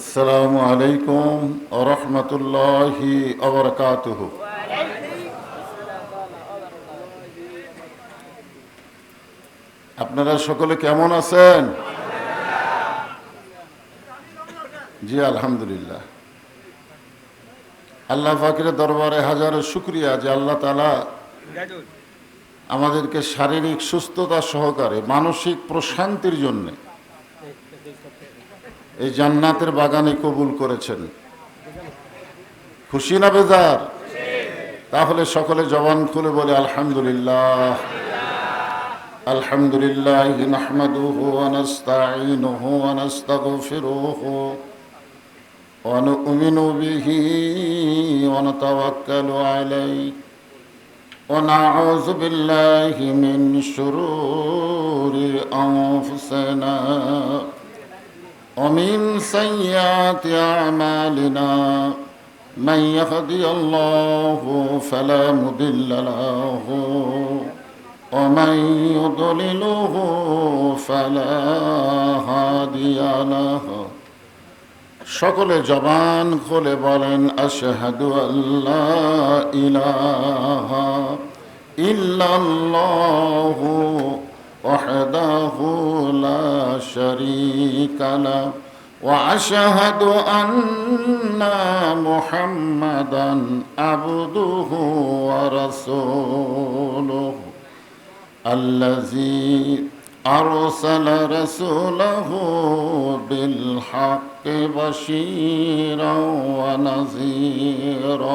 আসসালামু আলাইকুম রহমতুল্লাহি অবরকাতুহ আপনারা সকলে কেমন আছেন? জি, আলহামদুলিল্লাহ। আল্লাহ ফাকির দরবারে হাজারো শুক্রিয়া যে আল্লাহ তালা আমাদেরকে শারীরিক সুস্থতা সহকারে, মানসিক প্রশান্তির জন্যে এই জান্নাতের বাগানে কবুল করেছেন খুশি না বেজার তাহলে সকলে জবান খুলে বলে আলহামদুলিল্লাহ আলহামদুলিল্লাহ نحمده ونستعينه ونستغفره ونؤمن به ونتوكل عليه ونعوذ بالله من شرور أنفسنا ومن سيئات أعمالنا من يهدي الله فلا مضل له ومن يضلله فلا هادي له সকলে জবান খুলে বলেন আশহাদু আল্লাহ ইলাহা ইল্লাল্লাহু وحده لا شريك له واشهد ان محمدا عبده ورسوله الذي ارسل رسوله بالحق بشيرا ونذيرا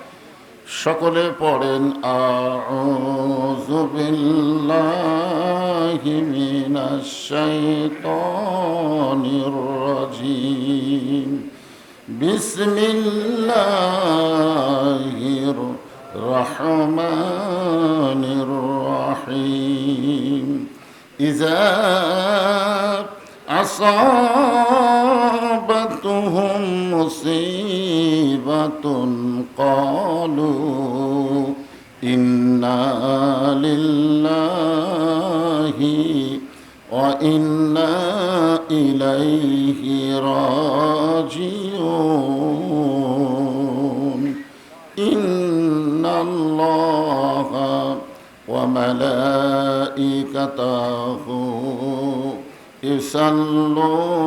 সকলে পড়েন আউযু বিল্লাহি মিনাশ শাইতানির রাজিম বিসমিল্লাহির রহমানির রহিম ইযা আসাবাতুহুম মুসিবাতুন قالوا إنا لله وإنا إليه راجعون. إن الله وملائكته يصلون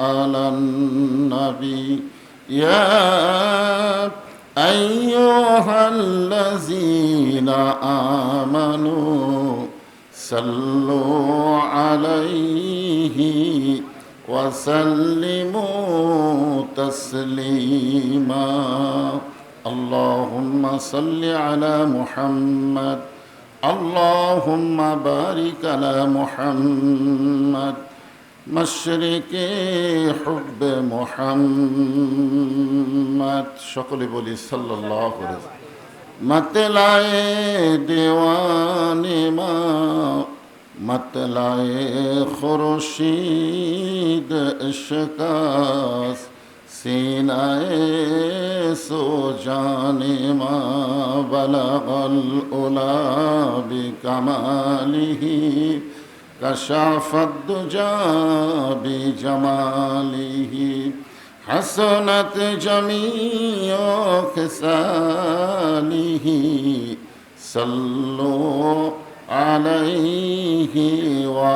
على النبي يا أيها الذين آمنوا صلوا عليه وسلموا تسليما. اللهم صل على محمد. اللهم بارك على محمد. مشرق حب محمد সকলে বলি সাল্লাল্লাহু আলাইহি মতলায়ে দেওয়ানে মা, মতলায়ে খুরশিদ ইশকাস সিনায়ে সো জানে মা, বলাগল উলা বিকামালিহি كشف الدجى بجماله حسنت جميع خساله صلوا ওয়া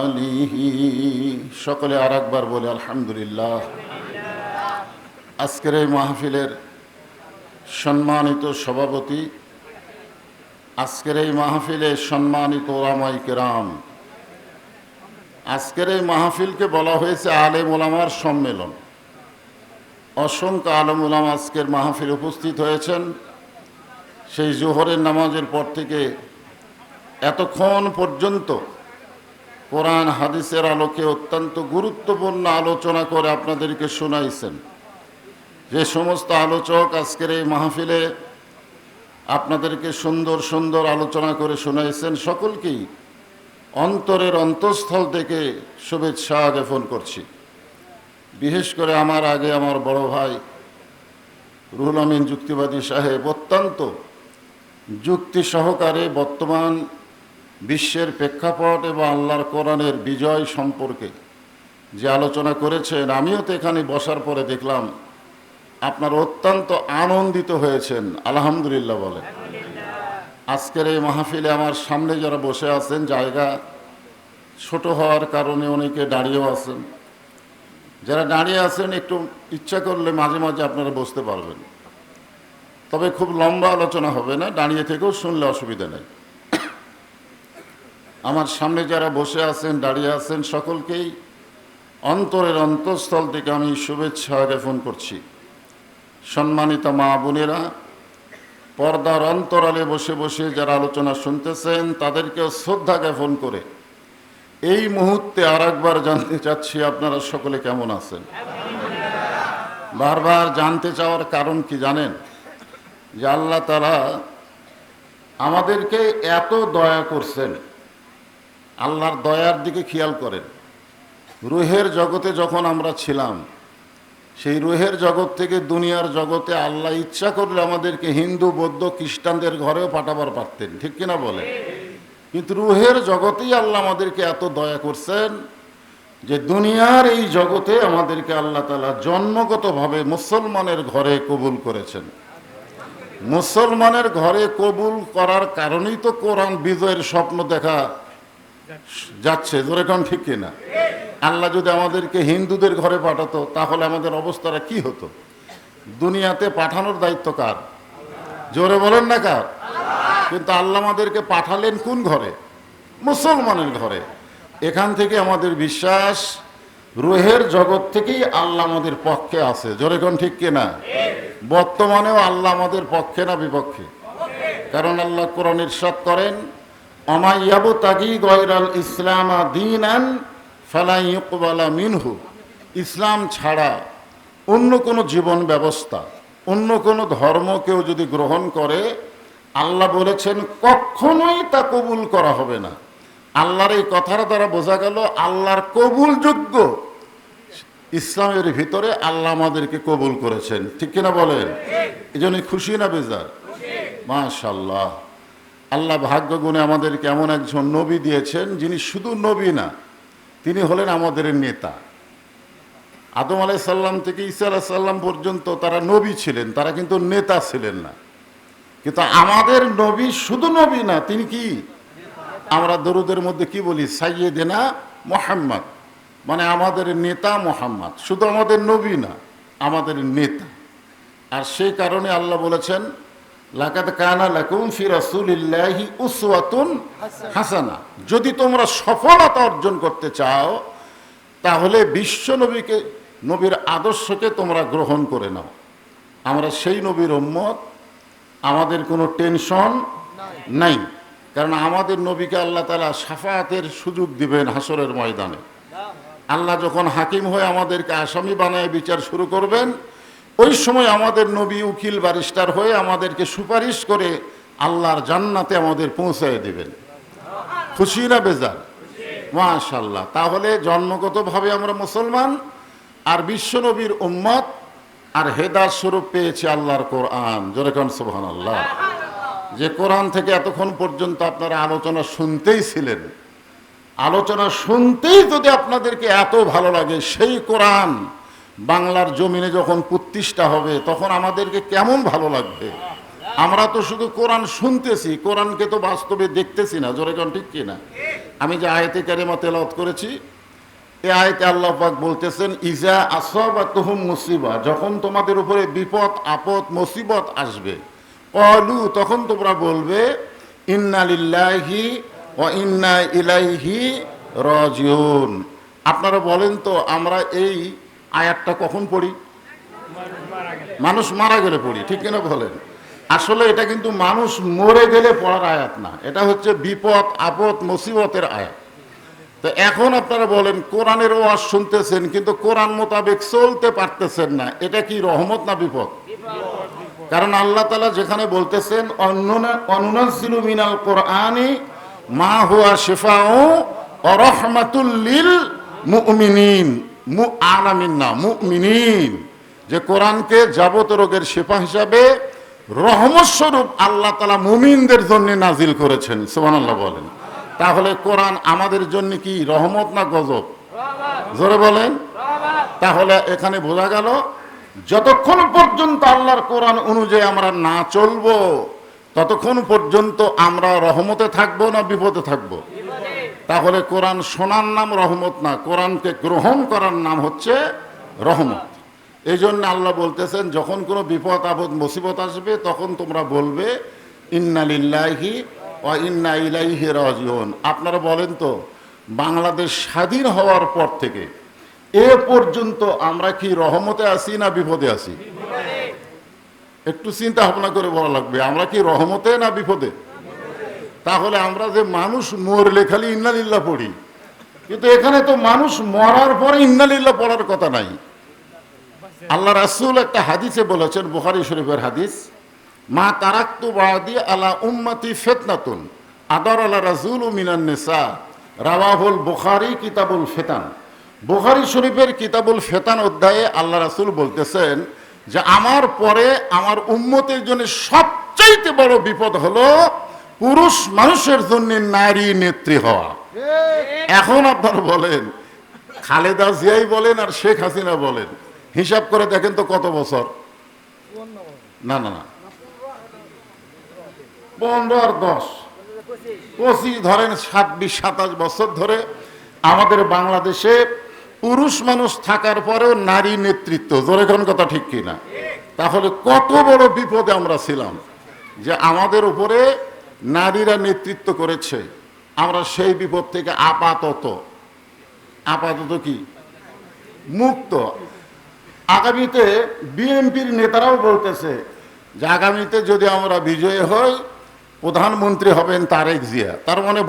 আলিহি। সকলে আর একবার বলে, আলহামদুলিল্লাহ। আজকের এই মাহফিলের সম্মানিত সভাপতি, আজকের এই মাহফিলে সম্মানিত ওলামাই কেরাম আজকের এই মাহফিলকে বলা হয়েছে আলেম ওলামার সম্মেলন। অসংখ্য আলম উলাম আজকের মাহফিল উপস্থিত হয়েছেন। সেই জোহরের নামাজের পর থেকে এতক্ষণ পর্যন্ত কোরআন, হাদিসের আলোকে অত্যন্ত গুরুত্বপূর্ণ আলোচনা করে আপনাদেরকে শোনাইছেন। যে সমস্ত আলোচক আজকের এই মাহফিলে আপনাদেরকে সুন্দর সুন্দর আলোচনা করে শোনাইছেন, সকলকেই অন্তরের অন্তঃস্থল থেকে শুভেচ্ছা জ্ঞাপন করছি। বিশেষ করে আমার আগে আমার বড় ভাই রুহুল আমিন যুক্তিবাদী সাহেব অত্যন্ত যুক্তি সহকারে বর্তমান বিশ্বের প্রেক্ষাপট এবং আল্লাহর কোরআনের বিজয় সম্পর্কে যে আলোচনা করেছেন, আমিও তো এখানে বসার পরে দেখলাম আপনার অত্যন্ত আনন্দিত হয়েছেন, আলহামদুলিল্লাহ বলেন। আজকের এই মাহফিলে আমার সামনে যারা বসে আছেন, জায়গা ছোট হওয়ার কারণে অনেকে দাঁড়িয়েও আছেন। যারা দাঁড়িয়ে আছেন, একটু ইচ্ছা করলে মাঝে মাঝে আপনারা বসতে পারবেন। তবে খুব লম্বা আলোচনা হবে না, দাঁড়িয়ে থেকেও শুনলে অসুবিধা নেই। আমার সামনে যারা বসে আছেন, দাঁড়িয়ে আছেন, সকলকেই অন্তরের অন্তঃস্থল থেকে আমি শুভেচ্ছা জ্ঞাপন করছি। সম্মানিত মা বোনেরা পর্দার অন্তরালে বসে বসে যারা আলোচনা শুনতেছেন, তাদেরকেও শ্রদ্ধা জ্ঞাপন করে। এই মুহূর্তে আর একবার জানতে চাচ্ছি, আপনারা সকলে কেমন আছেন? বারবার জানতে চাওয়ার কারণ কি জানেন? যে আল্লাহ তারা আমাদেরকে এত দয়া করছেন। আল্লাহর দয়ার দিকে খেয়াল করেন। রুহের জগতে যখন আমরা ছিলাম সেই রুহের জগৎ থেকে দুনিয়ার জগতে আল্লাহ ইচ্ছা করলে আমাদেরকে হিন্দু, বৌদ্ধ, খ্রিস্টানদের ঘরেও পাঠাবার পারতেন। ঠিক কিনা বলে কিন্তু রুহের জগতেই আল্লাহ আমাদেরকে এত দয়া করছেন যে দুনিয়ার এই জগতে আমাদেরকে আল্লাহ তালা জন্মগতভাবে মুসলমানের ঘরে কবুল করেছেন। মুসলমানের ঘরে কবুল করার কারণেই তো কোরআন বিজয়ের স্বপ্ন দেখা যাচ্ছে জোরে কোন ঠিক কিনা? আল্লাহ যদি আমাদেরকে হিন্দুদের ঘরে পাঠাতো, তাহলে আমাদের অবস্থাটা কি হতো? দুনিয়াতে পাঠানোর দায়িত্ব কার? জোরে বলেন না কার? কিন্তু আল্লাহ আমাদেরকে পাঠালেন কোন ঘরে? মুসলমানের ঘরে। এখান থেকে আমাদের বিশ্বাস রুহের জগৎ থেকেই আল্লাহ আমাদের পক্ষে আছে। জোরে কোন ঠিক কিনা? বর্তমানেও আল্লাহ আমাদের পক্ষে না বিপক্ষে? কারণ আল্লাহ কোরআন ইরশাদ করেন ইকবালা মিনহু ইসলাম ছাড়া অন্য কোনো জীবন ব্যবস্থা, অন্য কোনো ধর্ম কেউ যদি গ্রহণ করে, আল্লাহ বলেছেন, কখনোই তা কবুল করা হবে না। আল্লাহর এই কথার দ্বারা বোঝা গেল, আল্লাহর কবুলযোগ্য ইসলামের ভিতরে আল্লাহ আমাদেরকে কবুল করেছেন। ঠিক কিনা বলেন? এই জন্য খুশি না বেজার? মাশাল্লাহ আল্লাহ ভাগ্য গুণে আমাদেরকে এমন একজন নবী দিয়েছেন যিনি শুধু নবী না, তিনি হলেন আমাদের নেতা। আদম আলাই সাল্লাম থেকে ঈসা আলাহ সাল্লাম পর্যন্ত তারা নবী ছিলেন, তারা কিন্তু নেতা ছিলেন না। কিন্তু আমাদের নবী শুধু নবী না, তিনি কি? আমরা দরুদের মধ্যে কি বলি? সাইয়েদেনা মোহাম্মদ। মানে আমাদের নেতা মোহাম্মদ। শুধু আমাদের নবী না, আমাদের নেতা। আর সেই কারণে আল্লাহ বলেছেন লাকাত কানা লাকুম ফি রাসূলিল্লাহি উসওয়াতুন হাসানা। যদি তোমরা সফলতা অর্জন করতে চাও, তাহলে বিশ্ব নবীকে, নবীর আদর্শকে তোমরা গ্রহণ করে নাও। আমরা সেই নবীর উম্মত, আমাদের কোনো টেনশন নাই। কারণ আমাদের নবীকে আল্লাহ তালা সাফাতের সুযোগ দিবেন হাসরের ময়দানে। আল্লাহ যখন হাকিম হয়ে আমাদেরকে আসামি বানায়, বিচার শুরু করবেন ওই সময় আমাদের নবী উকিল ব্যারিস্টার হয়ে আমাদেরকে সুপারিশ করে আল্লাহর জান্নাতে আমাদের পৌঁছায় দেবেন। খুশি না বেজার। মাশাল্লাহ তাহলে জন্মগতভাবে আমরা মুসলমান, আর বিশ্ব নবীর উম্মত, আর হেদার স্বরূপ পেয়েছে আল্লাহর কোরআন। যেরকম সোহান আল্লাহ যে কোরআন থেকে এতক্ষণ পর্যন্ত আপনারা আলোচনা শুনতেই ছিলেন, আলোচনা শুনতেই যদি আপনাদেরকে এত ভালো লাগে, সেই কোরআন বাংলার জমিনে যখন প্রতিষ্ঠা হবে, তখন আমাদেরকে কেমন ভালো লাগবে? আমরা তো শুধু কোরআন শুনতেছি, কোরআনকে তো বাস্তবে দেখতেছি না। জোরে কোন ঠিক কিনা? আমি যে আয়তে কারিমা তেলাওয়াত করেছি এই আয়তে আল্লাহ পাক বলতেছেন, ইজা আসবা তুহুম মুসিবা যখন তোমাদের উপরে বিপদ, আপদ, মুসিবত আসবে কলু তখন তোমরা বলবে, ইন্না লিল্লাহি ও ইন্না ইলাইহি রাজিউন আপনারা বলেন তো, আমরা এই আয়াতটা কখন পড়ি? মানুষ মারা গেলে পড়ি, ঠিক কিনা বলেন? আসলে এটা কিন্তু মানুষ মরে গেলে পড়ার আয়াত না, এটা হচ্ছে বিপদ, আপদ, মুসিবতের আয়াত। তো এখন আপনারা বলেন, কোরআনের ওয়াজ শুনতেছেন, কিন্তু কোরআন মোতাবেক চলতে পারতেছেন না, এটা কি রহমত না বিপদ? কারণ আল্লাহ তালা যেখানে বলতেছেন অনুনাসিলু মিনাল কোরআনি মা হুয়া শেফাও অরহমাতুল্লিল মুমিনিন। মু আলামিন না মু মুমিনিন। যে কোরআনকে যাবত রোগের শেফা হিসাবে রহমত স্বরূপ আল্লাহ তালা মুমিনদের জন্য নাজিল করেছেন, সুবহানাল্লাহ বলেন। তাহলে কোরআন আমাদের জন্য কি রহমত না গজব? জোরে বলেন। তাহলে এখানে বোঝা গেল, যতক্ষণ পর্যন্ত আল্লাহর কোরআন অনুযায়ী আমরা না চলবো, ততক্ষণ পর্যন্ত আমরা রহমতে থাকব না বিপদে থাকব। তাহলে কোরআন শোনার নাম রহমত না, কোরআনকে গ্রহণ করার নাম হচ্ছে রহমত। এই জন্য আল্লাহ বলতেছেন, যখন কোনো বিপদ, আপদ, মুসিবত আসবে, তখন তোমরা বলবে ইন্নালিল্লাহি ও ইন্না ইলাইহি রাজিউন। আপনারা বলেন তো, বাংলাদেশ স্বাধীন হওয়ার পর থেকে এ পর্যন্ত আমরা কি রহমতে আছি না বিপদে আছি? একটু চিন্তা ভাবনা করে বলা লাগবে, আমরা কি রহমতে না বিপদে? তাহলে আমরা যে মানুষ মরলে খালি ইন্নালিল্লাহ পড়ি। কিন্তু এখানে তো মানুষ মরার পরে ইন্নালিল্লাহ পড়ার কথা নাই। আল্লাহ রাসূল একটা হাদিসে বলেছেন, বুখারী শরীফের হাদিস, মা তারাক্তু বাদি আলা উম্মতি ফেতনাতুন আদর আলা রাজুল মিনান নেসা। রাওয়াহুল বুখারী, কিতাবুল ফেতান। বুখারী শরীফের কিতাবুল ফেতান অধ্যায়ে আল্লাহ রাসুল বলতেছেন যে, আমার পরে আমার উম্মতের জন্য সবচাইতে বড় বিপদ হলো পুরুষ মানুষের জন্য নারী নেত্রী হওয়া। এখন আপনারা বলেন, খালেদা জিয়াই বলেন আর শেখ হাসিনা বলেন। হিসাব করে দেখেন তো কত বছর? না না না। পনেরো আর দশ। পঁচিশ, ধরেন ছাব্বিশ সাতাশ বছর ধরে আমাদের বাংলাদেশে পুরুষ মানুষ থাকার পরেও নারী নেতৃত্ব। জোরে কোন কথা ঠিক কিনা? তাহলে কত বড় বিপদে আমরা ছিলাম যে আমাদের উপরে নারীরা নেতৃত্ব করেছে। আমরা সেই বিপদ থেকে আপাতত আপাতত কি? মুক্ত। আগামীতে বিএনপির নেতারাও বলতেছে যে, আগামীতে যদি আমরা বিজয়ী হই, প্রধানমন্ত্রী হবেন তারেক জিয়া। তার মানে